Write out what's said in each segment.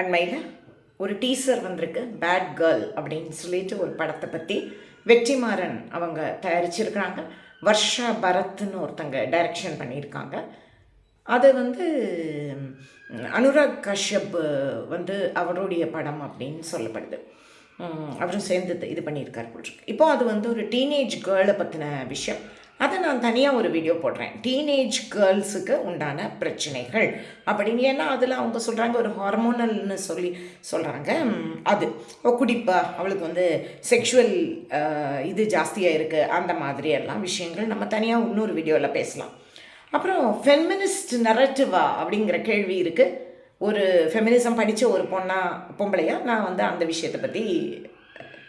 அண்மையில் ஒரு டீசர் வந்திருக்கு பேட் கேர்ள் அப்படின்னு சொல்லிட்டு ஒரு படத்தை பற்றி வெற்றிமாறன் அவங்க தயாரிச்சிருக்கிறாங்க. வர்ஷா பரத்னு ஒருத்தங்க டைரக்ஷன் பண்ணியிருக்காங்க. அது வந்து அனுராக் கஷ்யப் வந்து அவருடைய படம் அப்படின்னு சொல்லப்படுது. அவரும் சேர்ந்து இது பண்ணியிருக்கார் போல் இப்போது இப்போ அது வந்து ஒரு டீனேஜ் கேர்ளை பற்றின விஷயம். அதை நான் தனியாக ஒரு வீடியோ போடுறேன். டீனேஜ் கேர்ள்ஸுக்கு உண்டான பிரச்சனைகள். அப்படின்னு ஏன்னா அதில் அவங்க சொல்கிறாங்க ஒரு ஹார்மோனல்னு சொல்லி சொல்கிறாங்க அது. குடிப்பா. அவளுக்கு வந்து செக்ஷுவல் இது ஜாஸ்தியாக இருக்குது அந்த மாதிரி எல்லாம் விஷயங்கள் நம்ம தனியாக இன்னொரு வீடியோவில் பேசலாம். அப்புறம் ஃபெமினிஸ்ட் நரட்டிவா அப்படிங்கிற கேள்வி இருக்குது ஒரு ஃபெமினிசம் படித்த ஒரு பொண்ணா பொம்பளையா நான் வந்து அந்த விஷயத்தை பற்றி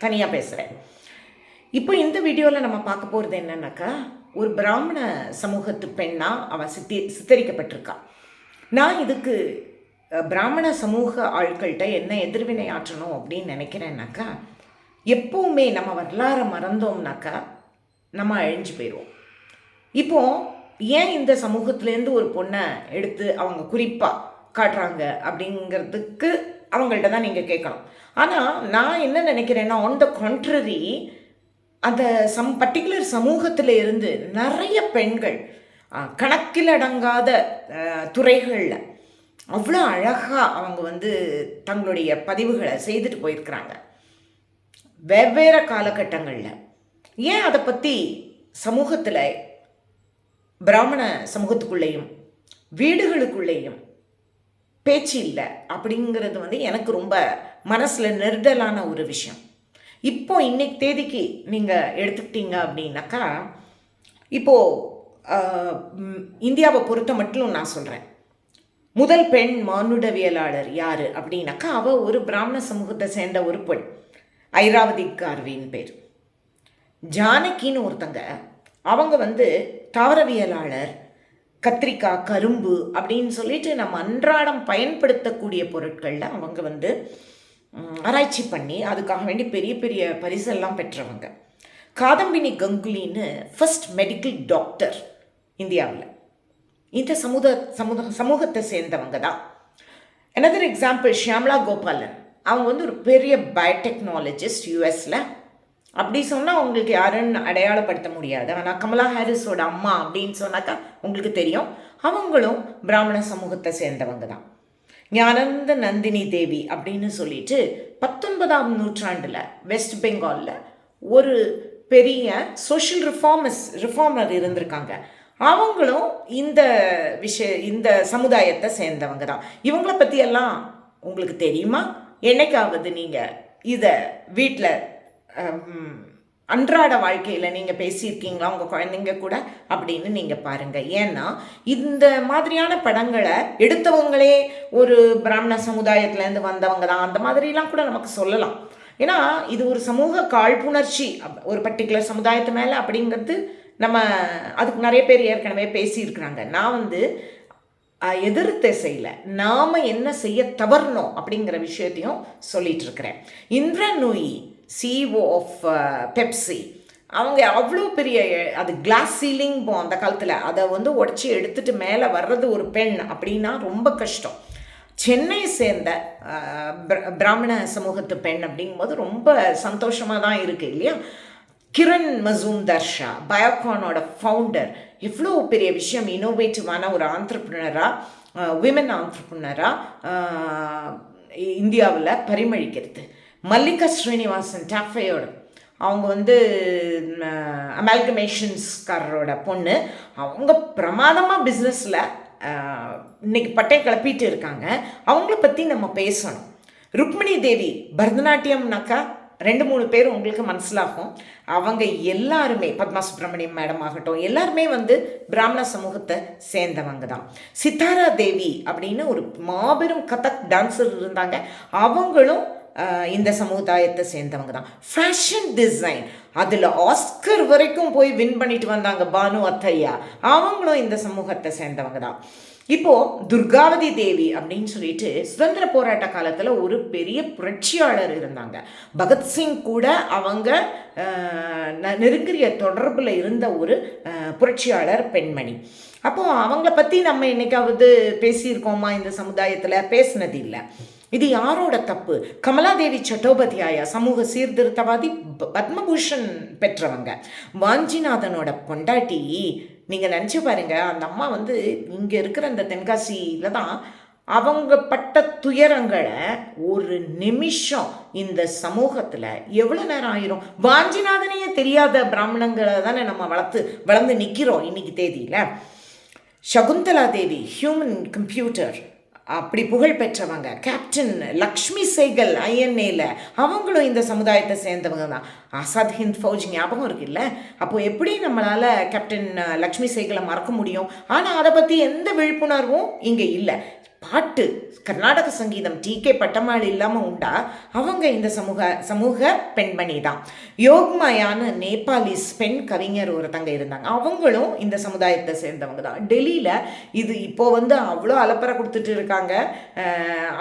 தனியாக பேசுகிறேன் இப்போ இந்த வீடியோவில் நம்ம பார்க்க போகிறது என்னன்னாக்கா ஒரு பிராமண சமூகத்து பெண்ணாக அவள் சித்தி சித்தரிக்கப்பட்டிருக்கா. நான் இதுக்கு பிராமண சமூக ஆட்கள்கிட்ட என்ன எதிர்வினை ஆற்றணும் அப்படின்னு நினைக்கிறேன்னாக்கா எப்போவுமே நம்ம வரலாறை மறந்தோம்னாக்கா நம்ம அழிஞ்சு போயிடுவோம் இப்போ ஏன் இந்த சமூகத்துலேருந்து ஒரு பொண்ணை எடுத்து அவங்க குறிப்பாக காட்டுறாங்க அப்படிங்கிறதுக்கு அவங்கள்ட்ட தான் நீங்கள் கேட்கணும். ஆனால் நான் என்ன நினைக்கிறேன்னா ஆன் த contrary அந்த சம் பர்டிகுலர் சமூகத்தில் இருந்து நிறைய பெண்கள் கணக்கில் அடங்காத துறைகளில் அவ்வளோ அழகாக அவங்க வந்து தங்களுடைய பதிவுகளை செய்துட்டு போயிருக்கிறாங்க. வெவ்வேறு காலகட்டங்களில். ஏன் அதை பற்றி சமூகத்தில் பிராமண சமூகத்துக்குள்ளேயும் வீடுகளுக்குள்ளேயும் பேச்சு இல்லை அப்படிங்கிறது வந்து எனக்கு ரொம்ப மனசில் நெருடலான ஒரு விஷயம். இப்போ இன்னைக்கு தேதிக்கு நீங்கள் எடுத்துக்கிட்டீங்க அப்படின்னாக்கா இப்போது இந்தியாவை பொறுத்த மட்டும் நான் சொல்கிறேன் முதல் பெண் மானுடவியலாளர் யார் அப்படின்னாக்கா அவள் ஒரு பிராமண சமூகத்தை சேர்ந்த ஒரு பெண். ஐராவதி கார்வின் பேர். ஜானகின்னு ஒருத்தங்க அவங்க வந்து தாவரவியலாளர் கத்திரிக்காய் கரும்பு அப்படின்னு சொல்லிட்டு நம்ம அன்றாடம் பயன்படுத்தக்கூடிய பொருட்களில் அவங்க வந்து ஆராய்ச்சி பண்ணி அதுக்காக வேண்டி பெரிய பெரிய பரிசெல்லாம் பெற்றவங்க. காதம்பினி கங்குலின்னு ஃபர்ஸ்ட் மெடிக்கல் டாக்டர் இந்தியாவில். இந்த சமூக சமூக சமூகத்தை சேர்ந்தவங்க தான். Another example Shyamala Gopalan. அவங்க வந்து ஒரு பெரிய பயோடெக்னாலஜிஸ்ட் யூஎஸில் அப்படி சொன்னால் உங்களுக்கு யாருன்னு அடையாளப்படுத்த முடியாது. ஆனால் கமலா ஹாரிஸோட அம்மா அப்படின்னு சொன்னாக்கா உங்களுக்கு தெரியும். அவங்களும் பிராமண சமூகத்தை சேர்ந்தவங்க தான். ஞானந்த நந்தினி தேவி அப்படின்னு சொல்லிட்டு பத்தொன்பதாம் நூற்றாண்டில் வெஸ்ட் பெங்காலில் ஒரு பெரிய சோஷியல் ரிஃபார்மஸ் ரிஃபார்மர் இருந்திருக்காங்க. அவங்களும் இந்த விஷய இந்த சமுதாயத்தை சேர்ந்தவங்க தான். இவங்கள பற்றியெல்லாம் உங்களுக்கு தெரியுமா? என்னைக்காவது நீங்கள் இதை வீட்டில் அன்றாட வாழ்க்கையில் நீங்கள் பேசியிருக்கீங்களா உங்கள் குழந்தைங்க கூட அப்படின்னு நீங்கள் பாருங்கள் ஏன்னா இந்த மாதிரியான படங்களை எடுத்தவங்களே ஒரு பிராமண சமுதாயத்துலேருந்து வந்தவங்க தான். அந்த மாதிரிலாம் கூட நமக்கு சொல்லலாம். ஏன்னா இது ஒரு சமூக காழ்ப்புணர்ச்சி. அப்- ஒரு பர்டிகுலர் சமுதாயத்து மேலே அப்படிங்கிறது நம்ம அதுக்கு நிறைய பேர் ஏற்கனவே பேசியிருக்கிறாங்க. நான் வந்து எதிர் திசையில் நாம் என்ன செய்ய தவறணும் அப்படிங்கிற விஷயத்தையும் சொல்லிட்டு இருக்கிறேன். சிஓ ஆஃப் பெப்சி அவங்க அவ்வளோ பெரிய அது கிளாஸ் சீலிங் போ அந்த காலத்தில். அதை வந்து உடச்சி எடுத்துட்டு மேலே வர்றது ஒரு பெண் அப்படின்னா ரொம்ப கஷ்டம். சென்னை சேர்ந்த பிராமண சமூகத்து பெண் அப்படிங்கும்போது ரொம்ப சந்தோஷமாக தான் இருக்குது இல்லையா? கிரண் மசூம் தர்ஷா பயோகானோட ஃபவுண்டர் எவ்வளோ பெரிய விஷயம் இனோவேட்டிவான ஒரு ஆண்டர்ப்ரினராக விமன் ஆண்டர்ப்ரினராக இந்தியாவில் பரிமளிக்கிறது மல்லிகா ஸ்ரீனிவாசன் டாஃபையோட அவங்க வந்து அமால்கமேஷன்ஸ்காரரோட பொண்ணு. அவங்க பிரமாதமாக பிஸ்னஸில் இன்னைக்கு பட்டை கிளப்பிட்டு இருக்காங்க. அவங்கள பற்றி நம்ம பேசணும். ருக்மிணி தேவி பரதநாட்டியம்னாக்கா ரெண்டு மூணு பேர் உங்களுக்கு மனசிலாகும். அவங்க எல்லாருமே பத்மா சுப்பிரமணியம் மேடம் ஆகட்டும் எல்லாருமே வந்து பிராமண சமூகத்தை சேர்ந்தவங்க தான். சித்தாரா தேவி அப்படின்னு ஒரு மாபெரும் கதக் டான்ஸர் இருந்தாங்க. அவங்களும் இந்த சமுதாயத்தை சேர்ந்தவங்க தான். ஃபேஷன் டிசைன் அதில் ஆஸ்கர் வரைக்கும் போய் வின் பண்ணிட்டு வந்தாங்க பானு அத்தையா. அவங்களும் இந்த சமூகத்தை சேர்ந்தவங்க தான். இப்போது துர்காவதி தேவி அப்படின்னு சொல்லிட்டு சுதந்திர போராட்ட காலத்தில் ஒரு பெரிய புரட்சியாளர் இருந்தாங்க. பகத்சிங் கூட அவங்க நெருங்கிய தொடர்பில் இருந்த ஒரு புரட்சியாளர் பெண்மணி. அப்போது அவங்கள பற்றி நம்ம என்னைக்காவது பேசியிருக்கோமா இந்த சமுதாயத்தில்? பேசினது இல்லை. இது யாரோட தப்பு? கமலாதேவி சட்டோபதியாயா சமூக சீர்திருத்தவாதி ப- பத்மபூஷன் பெற்றவங்க. வாஞ்சிநாதனோட பொண்டாட்டி நீங்கள் நினச்சி பாருங்க அந்த அம்மா வந்து இங்கே இருக்கிற அந்த தென்காசியில் தான் அவங்க பட்ட துயரங்களை ஒரு நிமிஷம் இந்த சமூகத்தில் எவ்வளோ நேரம் ஆயிரும்? வாஞ்சிநாதனையே தெரியாத பிராமணங்களை தானே நம்ம வளர்த்து வளர்ந்து நிற்கிறோம் இன்னைக்கு தேதியில். சகுந்தலா தேவி ஹியூமன் கம்ப்யூட்டர் அப்படி புகழ் பெற்றவங்க. கேப்டன் லக்ஷ்மி சேகல் ஐஎன்ஏல அவங்களும் இந்த சமுதாயத்தை சேர்ந்தவங்க தான். ஆசாத் ஹிந்த் ஃபௌஜ் ஞாபகம் இருக்குல்ல? அப்போ எப்படி நம்மளால் கேப்டன் லக்ஷ்மி சேகலை மறக்க முடியும்? ஆனால் அதை பற்றி எந்த விழிப்புணர்வும் இங்கே இல்லை. பாட்டு கர்நாடக சங்கீதம் டி கே பட்டமாள் இல்லாமல் உண்டா? அவங்க இந்த சமூக சமூக பெண்மணி தான். யோக்மயான்னு நேபாளிஸ் பெண் கவிஞர் ஒருத்தங்க இருந்தாங்க. அவங்களும் இந்த சமுதாயத்தை சேர்ந்தவங்க தான். டெல்லியில் இது இப்போ வந்து அவ்வளோ அலப்பறை கொடுத்துட்டு இருக்காங்க.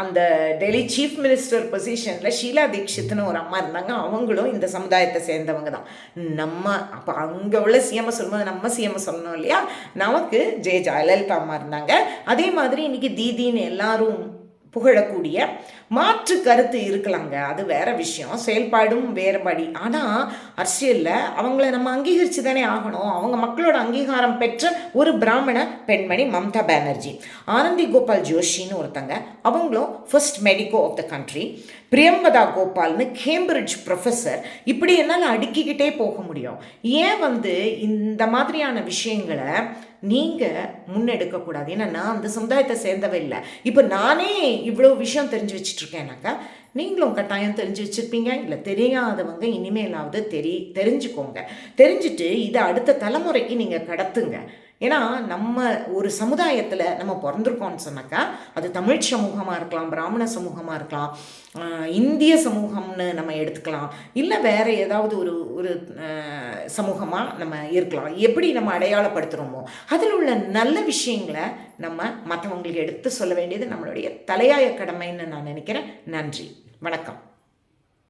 அந்த டெல்லி சீஃப் மினிஸ்டர் பொசிஷனில் ஷீலா தீக்ஷித்னு ஒரு அம்மா இருந்தாங்க. அவங்களும் இந்த சமுதாயத்தை சேர்ந்தவங்க தான். நம்ம அப்போ அங்கே உள்ள சிஎம் சொல்லும்போது நம்ம சிஎம் சொல்லணும் இல்லையா? நமக்கு ஜெய ஜெயலலிதா அம்மா இருந்தாங்க. அதே மாதிரி இன்னைக்கு தீதின்னு எல்லாரும் புகழக்கூடிய மாற்று கருத்து இருக்கலாங்க. அது வேற விஷயம். செயல்பாடும் வேறுபடி. ஆனால் அரசியலில் அவங்கள நம்ம அங்கீகரித்து தானே ஆகணும். அவங்க மக்களோட அங்கீகாரம் பெற்ற ஒரு பிராமண பெண்மணி மம்தா பானர்ஜி. ஆனந்தி கோபால் ஜோஷின்னு ஒருத்தங்க. அவங்களும் first medico of the country Priyambada கோபால்னு Cambridge professor இப்படி என்னால் அடுக்கிக்கிட்டே போக முடியும். ஏன் வந்து இந்த மாதிரியான விஷயங்களை நீங்கள் முன்னெடுக்கக்கூடாது ஏன்னா நான் அந்த சமுதாயத்தை சேர்ந்தவே இல்லை. இப்போ நானே இவ்வளோ விஷயம் தெரிஞ்சு வச்சுட்ருக்கேனாக்கா நீங்களும் கட்டாயம் தெரிஞ்சு வச்சுருப்பீங்க. இல்லை தெரியாதவங்க இனிமேலாவது தெரி தெரிஞ்சுக்கோங்க. தெரிஞ்சுட்டு இதை அடுத்த தலைமுறைக்கு நீங்கள் கடத்துங்க. ஏன்னா நம்ம ஒரு சமுதாயத்தில் நம்ம பிறந்திருக்கோம்னு சொன்னாக்கா அது தமிழ் சமூகமாக இருக்கலாம் பிராமண சமூகமாக இருக்கலாம் இந்திய சமூகம்னு நம்ம எடுத்துக்கலாம் இல்லை வேறு ஏதாவது ஒரு ஒரு சமூகமாக நம்ம இருக்கலாம். எப்படி நம்ம அடையாளப்படுத்துகிறோமோ அதில் உள்ள நல்ல விஷயங்களை நம்ம மற்றவங்களுக்கு எடுத்து சொல்ல வேண்டியது நம்மளுடைய தலையாய கடமைன்னு நான் நினைக்கிறேன். நன்றி. வணக்கம்.